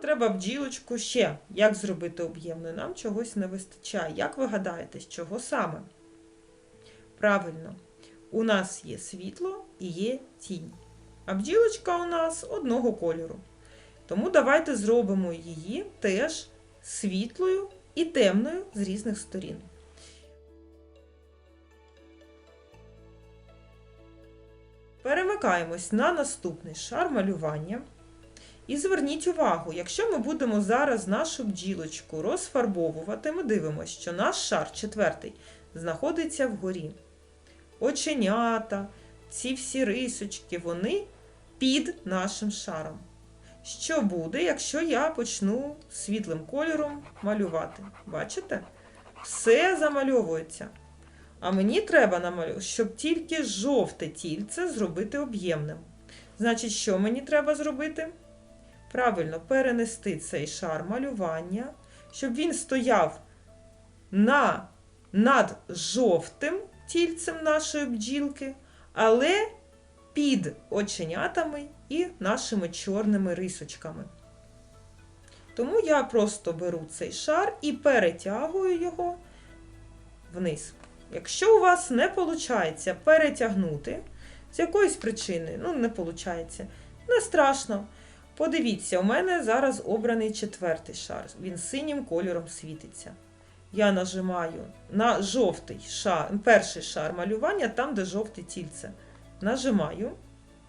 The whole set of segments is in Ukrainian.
Треба бджілочку ще. Як зробити об'ємною? Нам чогось не вистачає. Як ви гадаєте, з чого саме? Правильно, у нас є світло і є тінь. А бджілочка у нас одного кольору. Тому давайте зробимо її теж світлою і темною з різних сторін. Перемикаємось на наступний шар малювання. І зверніть увагу, якщо ми будемо зараз нашу бджілочку розфарбовувати, ми дивимося, що наш шар четвертий знаходиться вгорі. Оченята, ці всі рисочки, вони під нашим шаром. Що буде, якщо я почну світлим кольором малювати? Бачите? Все замальовується. А мені треба намалювати, щоб тільки жовте тільце зробити об'ємним. Значить, що мені треба зробити? Правильно, перенести цей шар малювання, щоб він стояв на, над жовтим тільцем нашої бджілки, але під оченятами і нашими чорними рисочками. Тому я просто беру цей шар і перетягую його вниз. Якщо у вас не виходить перетягнути, з якоїсь причини, ну, не виходить, не страшно. Подивіться, у мене зараз обраний четвертий шар. Він синім кольором світиться. Я нажимаю на жовтий шар, перший шар малювання, там, де жовте тільце. Нажимаю.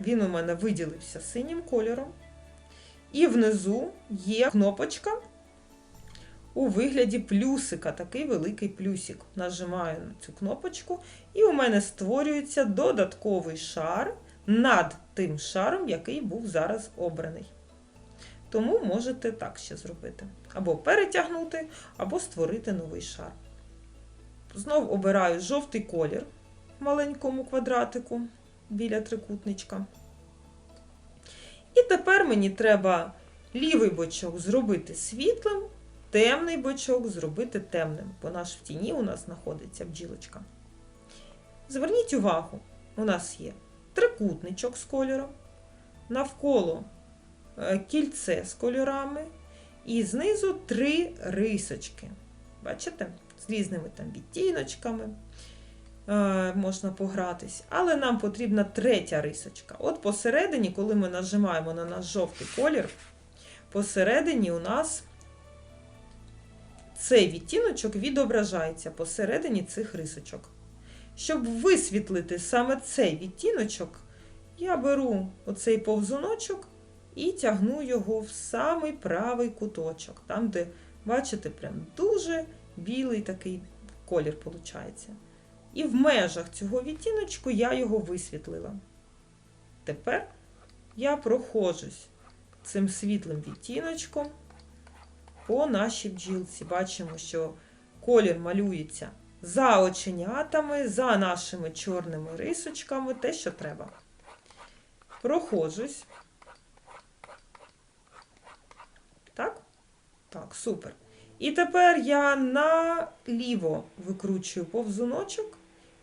Він у мене виділився синім кольором. І внизу є кнопочка у вигляді плюсика, такий великий плюсик. Нажимаю на цю кнопочку, і у мене створюється додатковий шар над тим шаром, який був зараз обраний. Тому можете так ще зробити. Або перетягнути, або створити новий шар. Знов обираю жовтий колір в маленькому квадратику біля трикутничка. І тепер мені треба лівий бочок зробити світлим, темний бочок зробити темним, бо наш в тіні у нас знаходиться бджілочка. Зверніть увагу, у нас є трикутничок з кольором, навколо е, кільце з кольорами, і знизу три рисочки. Бачите? З різними там відтіночками е, можна погратись. Але нам потрібна третя рисочка. От посередині, коли ми нажимаємо на наш жовтий колір, посередині у нас цей відтіночок відображається посередині цих рисочок. Щоб висвітлити саме цей відтіночок, я беру оцей повзуночок і тягну його в самий правий куточок, там, де, бачите, прям дуже білий такий колір виходить. І в межах цього відтіночку я його висвітлила. Тепер я проходжусь цим світлим відтіночком по нашій бджілці. Бачимо, що колір малюється за оченятами, за нашими чорними рисочками, те, що треба. Проходжусь. Так? Так, супер. І тепер я наліво викручую повзуночок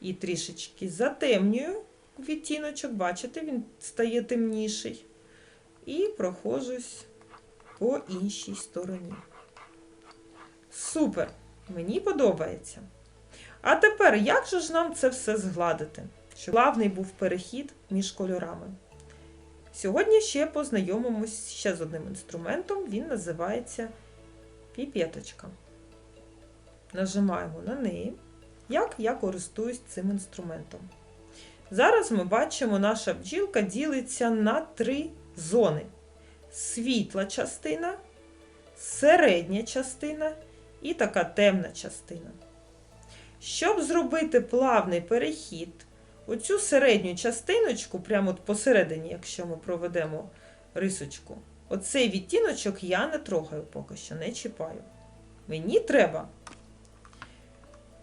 і трішечки затемнюю відтіночок. Бачите, він стає темніший. І проходжусь по іншій стороні. Супер! Мені подобається. А тепер, як же ж нам це все згладити? Щоб плавний був перехід між кольорами. Сьогодні ще познайомимось ще з одним інструментом, він називається піпеточка. Нажимаємо на неї, як я користуюсь цим інструментом. Зараз ми бачимо, наша бджілка ділиться на три зони: світла частина, середня частина і така темна частина. Щоб зробити плавний перехід, оцю середню частиночку, прямо от посередині, якщо ми проведемо рисочку, оцей відтіночок я не трогаю поки що, не чіпаю. Мені треба.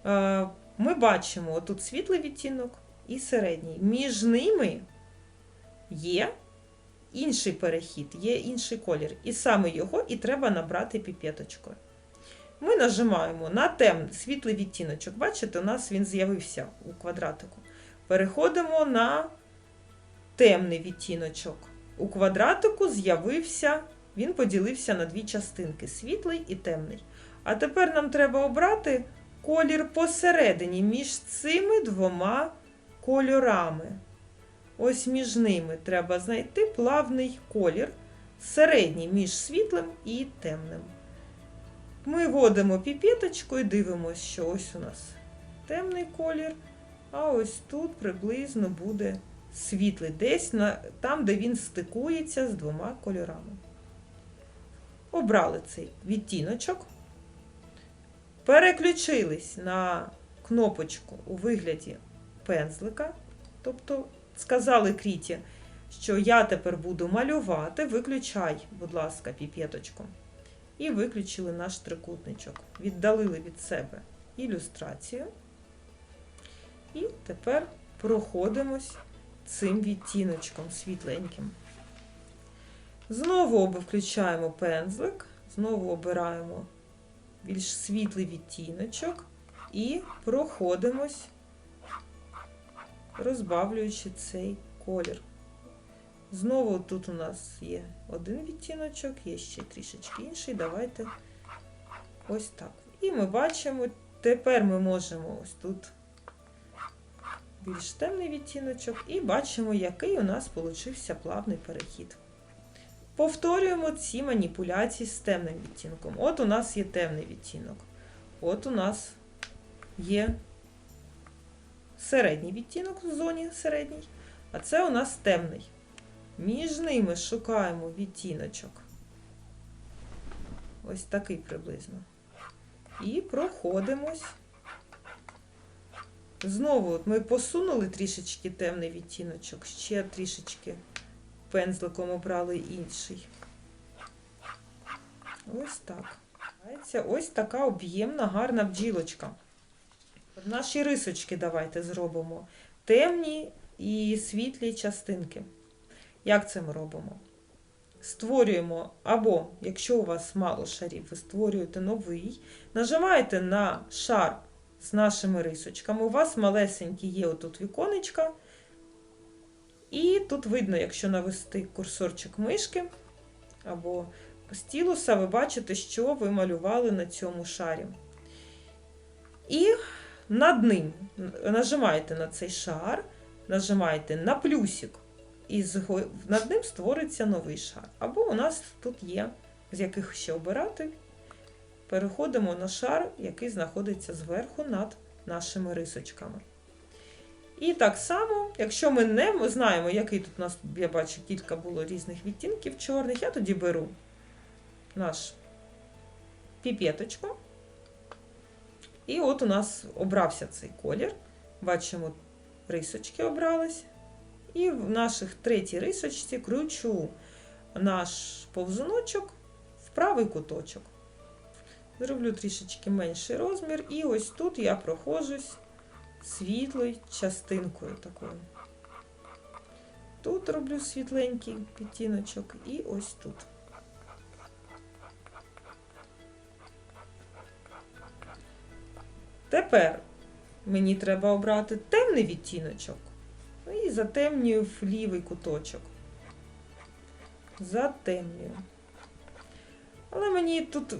Е, Ми бачимо отут світлий відтінок і середній. Між ними є інший перехід, є інший колір. І саме його і треба набрати піпеточкою. Ми нажимаємо на темний світлий відтіночок. Бачите, у нас він з'явився у квадратику. Переходимо на темний відтіночок. У квадратику з'явився він поділився на дві частинки світлий і темний. А тепер нам треба обрати колір посередині між цими двома кольорами. Ось між ними треба знайти плавний колір, середній між світлим і темним. Ми водимо піпеточку і дивимося, що ось у нас темний колір, а ось тут приблизно буде світлий, десь на, там, де він стикується з двома кольорами. Обрали цей відтіночок, переключились на кнопочку у вигляді пензлика, тобто сказали Кріті, що я тепер буду малювати, виключай, будь ласка, піпеточку. І виключили наш трикутничок. Віддалили від себе ілюстрацію. І тепер проходимось цим відтіночком світленьким. Знову включаємо пензлик, знову обираємо більш світлий відтіночок і проходимось, розбавлюючи цей колір. Знову тут у нас є один відтіночок, є ще трішечки інший. Давайте ось так. І ми бачимо, тепер ми можемо ось тут більш темний відтіночок, і бачимо, який у нас получився плавний перехід. Повторюємо ці маніпуляції з темним відтінком. От у нас є темний відтінок. От у нас є середній відтінок в зоні середній, а це у нас темний. Між ними шукаємо відтіночок. Ось такий приблизно. І проходимось. Знову от ми посунули трішечки темний відтіночок, ще трішечки пензликом обрали інший. Ось так. Ось така об'ємна, гарна бджілочка. Наші рисочки давайте зробимо. Темні і світлі частинки. Як це ми робимо? Створюємо, або, якщо у вас мало шарів, ви створюєте новий, нажимаєте на шар з нашими рисочками. У вас малесенькі є отут віконечка. І тут видно, якщо навести курсорчик мишки або стілуса, ви бачите, що ви малювали на цьому шарі. І над ним нажимаєте на цей шар, нажимаєте на плюсик, і над ним створиться новий шар. Або у нас тут є, з яких ще обирати. Переходимо на шар, який знаходиться зверху над нашими рисочками. І так само, якщо ми не знаємо, який тут у нас, я бачу, кілька було різних відтінків чорних, я тоді беру наш піпеточку. І от у нас обрався цей колір. Бачимо, рисочки обрались. І в наших третій рисочці кручу наш повзуночок в правий куточок. Зроблю трішечки менший розмір, і ось тут я проходжусь світлою частинкою такою. Тут роблю світленький підтіночок і ось тут. Тепер мені треба обрати темний відтіночок. Затемнюю в лівий куточок. Затемнюю. Але мені тут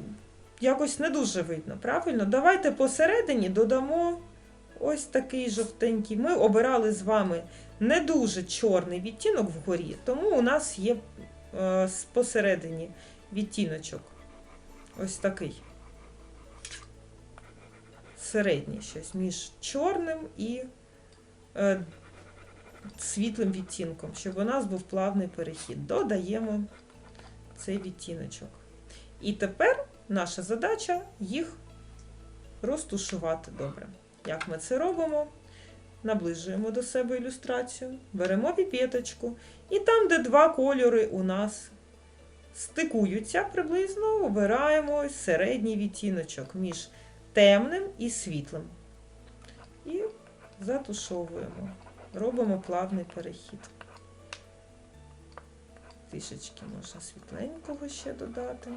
якось не дуже видно, правильно? Давайте посередині додамо ось такий жовтенький. Ми обирали з вами не дуже чорний відтінок вгорі, тому у нас є е, посередині відтіночок. Ось такий. Середній щось між чорним і е, світлим відтінком, щоб у нас був плавний перехід. Додаємо цей відтіночок. І тепер наша задача їх розтушувати добре. Як ми це робимо? Наближуємо до себе ілюстрацію, беремо піпеточку, і там, де два кольори у нас стикуються приблизно, обираємо середній відтіночок між темним і світлим. І затушовуємо. Робимо плавний перехід. Трішечки можна світленького ще додати.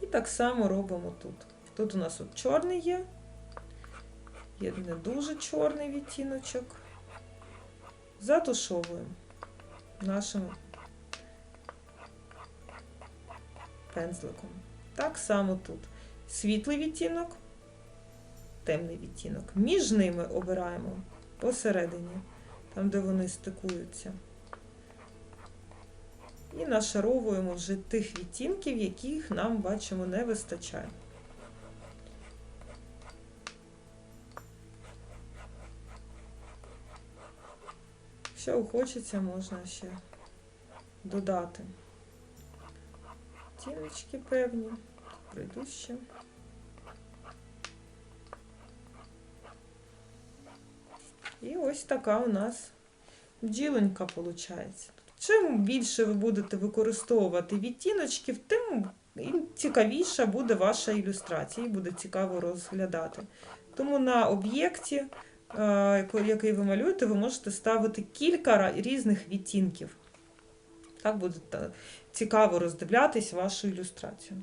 І так само робимо тут. Тут у нас от чорний є, є не дуже чорний відтіночок. Затушовуємо нашим пензликом. Так само тут. Світлий відтінок, темний відтінок. Між ними обираємо посередині, там, де вони стикуються. І нашаровуємо вже тих відтінків, яких нам бачимо не вистачає. Якщо хочеться, можна ще додати. Тіночки певні, прийду ще. І ось така у нас бджілонька виходить. Чим більше ви будете використовувати відтіночків, тим цікавіша буде ваша ілюстрація, і буде цікаво розглядати. Тому на об'єкті, е, який ви малюєте, ви можете ставити кілька різних відтінків. Так буде цікаво роздивлятись вашу ілюстрацію.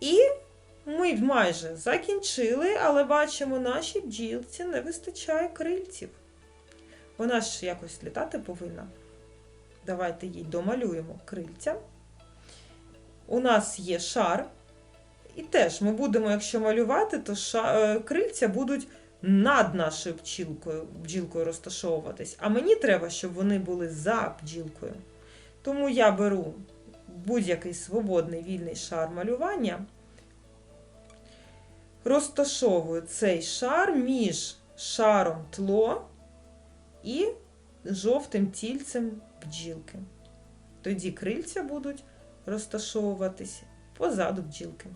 І ми майже закінчили, але бачимо, нашій бджілці не вистачає крильців. Вона ж якось літати повинна. Давайте їй домалюємо крильця. У нас є шар. І теж ми будемо, якщо малювати, то ша... е, крильця будуть над нашою бджілкою, бджілкою розташовуватись. А мені треба, щоб вони були за бджілкою. Тому я беру будь-який свободний вільний шар малювання, розташовую цей шар між шаром тло і жовтим тільцем бджілки. Тоді крильця будуть розташовуватись позаду бджілки.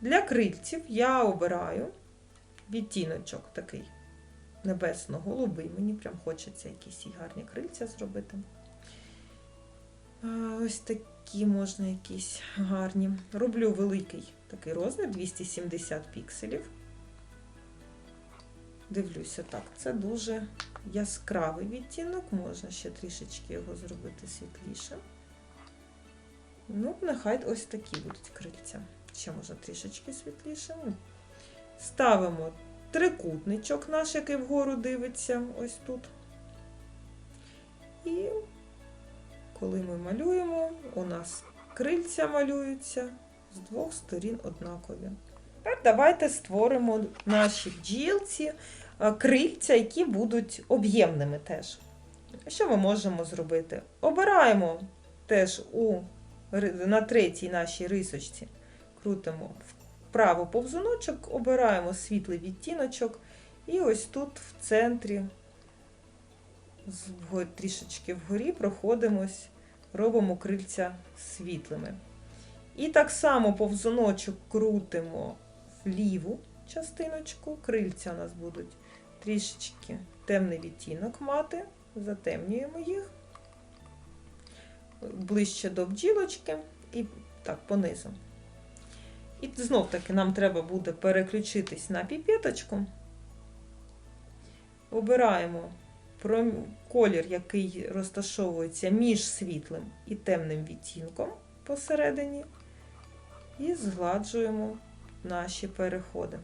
Для крильців я обираю відтіночок такий небесно-голубий. Мені прям хочеться якісь гарні крильця зробити. Ось такі можна якісь гарні. Роблю великий такий розмір 270 пікселів. Дивлюся, так, це дуже яскравий відтінок, можна ще трішечки його зробити світліше. Ну, нехай ось такі будуть крильця. Ще можна трішечки світліше. Ну, Ставимо трикутничок наш, який вгору дивиться, ось тут. І коли ми малюємо, у нас крильця малюються з двох сторін однакові. Тепер давайте створимо наші бджілці е, крильця, які будуть об'ємними теж. Що ми можемо зробити? Обираємо теж у, на третій нашій рисочці, крутимо вправо повзуночок, обираємо світлий відтіночок, і ось тут в центрі, трішечки вгорі, проходимось, робимо крильця світлими. І так само повзуночок крутимо в ліву частиночку. Крильця у нас будуть трішечки темний відтінок мати. Затемнюємо їх ближче до бджілочки і так понизу. І знов таки нам треба буде переключитись на піпеточку. Обираємо колір, який розташовується між світлим і темним відтінком посередині, і згладжуємо наші переходи.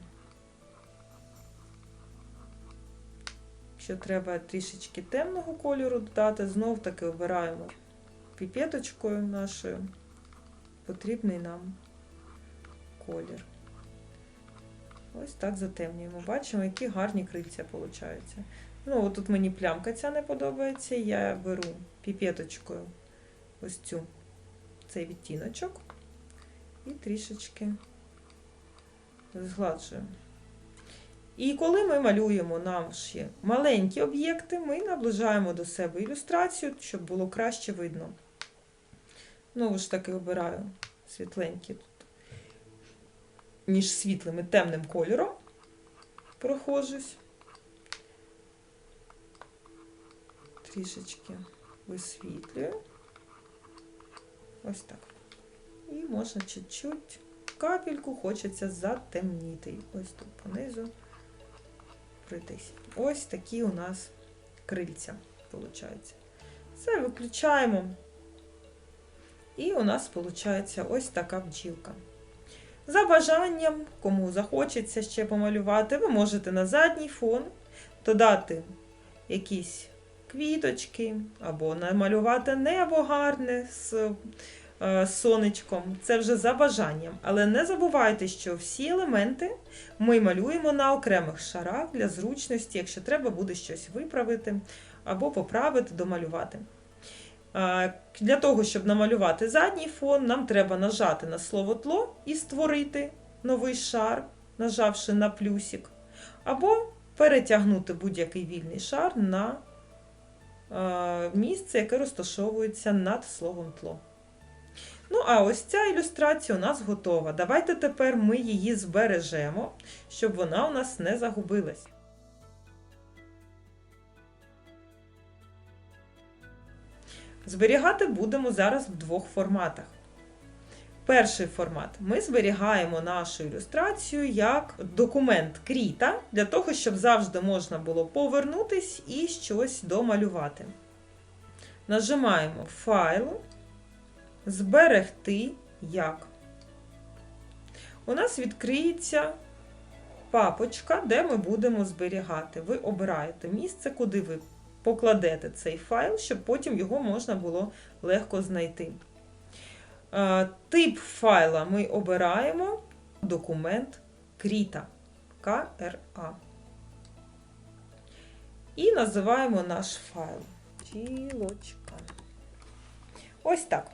Якщо треба трішечки темного кольору додати, знов таки обираємо піпеточкою нашою потрібний нам колір. Ось так затемнюємо. Бачимо, які гарні крильця получаються. Ну, тут мені плямка ця не подобається. Я беру піпеточкою ось цю, цей відтіночок і трішечки згладжую. І коли ми малюємо наші маленькі об'єкти, ми наближаємо до себе ілюстрацію, щоб було краще видно. Знову ж таки обираю світленькі тут між світлим і темним кольором. Прохожусь. Трішечки висвітлюю. Ось так. І можна чуть-чуть капельку хочеться затемніти. Ось тут понизу пройтись. Ось такі у нас крильця, виходить. Все, виключаємо. І у нас виходить ось така бджілка. За бажанням, кому захочеться ще помалювати, ви можете на задній фон додати якісь квіточки, або намалювати небо гарне з е, сонечком. Це вже за бажанням. Але не забувайте, що всі елементи ми малюємо на окремих шарах для зручності, якщо треба буде щось виправити або поправити, домалювати. Для того, щоб намалювати задній фон, нам треба нажати на слово тло і створити новий шар, нажавши на плюсик, або перетягнути будь-який вільний шар на місце, яке розташовується над словом тло. Ну, а ось ця ілюстрація у нас готова. Давайте тепер ми її збережемо, щоб вона у нас не загубилась. Зберігати будемо зараз в двох форматах. Перший формат ми зберігаємо нашу ілюстрацію як документ кріта, для того, щоб завжди можна було повернутись і щось домалювати. Нажимаємо Файл, Зберегти як. У нас відкриється папочка, де ми будемо зберігати. Ви обираєте місце, куди ви покладете цей файл, щоб потім його можна було легко знайти. Е, Тип файла ми обираємо документ Кріта КРА. І називаємо наш файл. Тілочка. Ось так.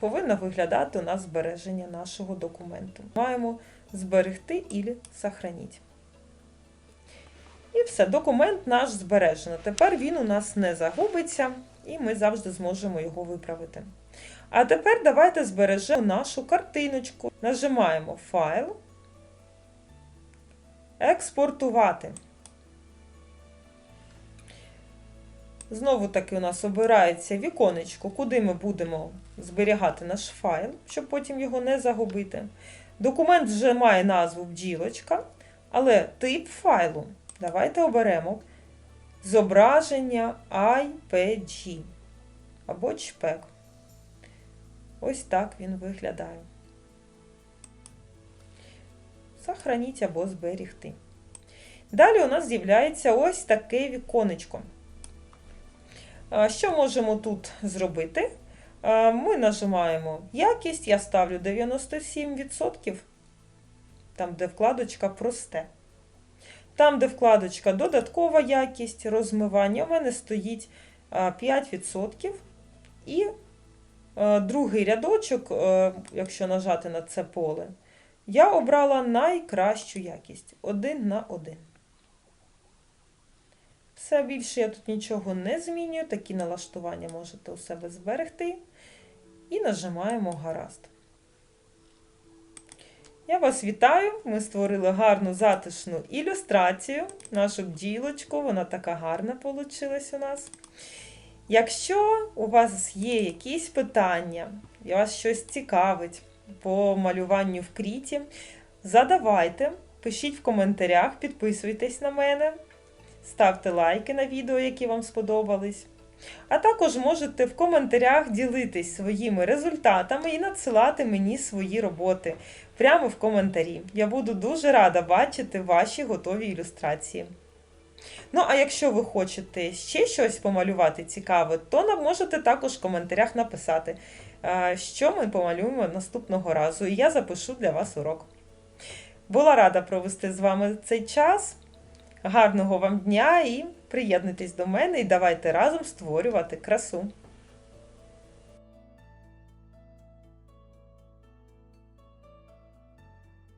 Повинно виглядати у нас збереження нашого документу. Маємо зберегти і сохранити. І все, документ наш збережено. Тепер він у нас не загубиться, і ми завжди зможемо його виправити. А тепер давайте збережемо нашу картиночку. Нажимаємо Файл, Експортувати. Знову таки у нас обирається віконечко, куди ми будемо зберігати наш файл, щоб потім його не загубити. Документ вже має назву бджілочка, але тип файлу давайте оберемо зображення IPG або JPEG. Ось так він виглядає. Сохраніть або зберігти. Далі у нас з'являється ось таке віконечко. Що можемо тут зробити? Ми нажимаємо якість, я ставлю 97%, там, де вкладочка просте. Там, де вкладочка додаткова якість розмивання, у мене стоїть 5%. І другий рядочок, якщо нажати на це поле, я обрала найкращу якість 1 на 1. Все більше я тут нічого не змінюю, такі налаштування можете у себе зберегти. І нажимаємо гаразд. Я вас вітаю! Ми створили гарну затишну ілюстрацію, нашу бділочку, вона така гарна вийшла у нас. Якщо у вас є якісь питання, і вас щось цікавить по малюванню в кріті, задавайте, пишіть в коментарях, підписуйтесь на мене, ставте лайки на відео, які вам сподобались. А також можете в коментарях ділитись своїми результатами і надсилати мені свої роботи прямо в коментарі. Я буду дуже рада бачити ваші готові ілюстрації. Ну, а якщо ви хочете ще щось помалювати цікаве, то можете також в коментарях написати, що ми помалюємо наступного разу, і я запишу для вас урок. Була рада провести з вами цей час. Гарного вам дня і приєднуйтесь до мене і давайте разом створювати красу.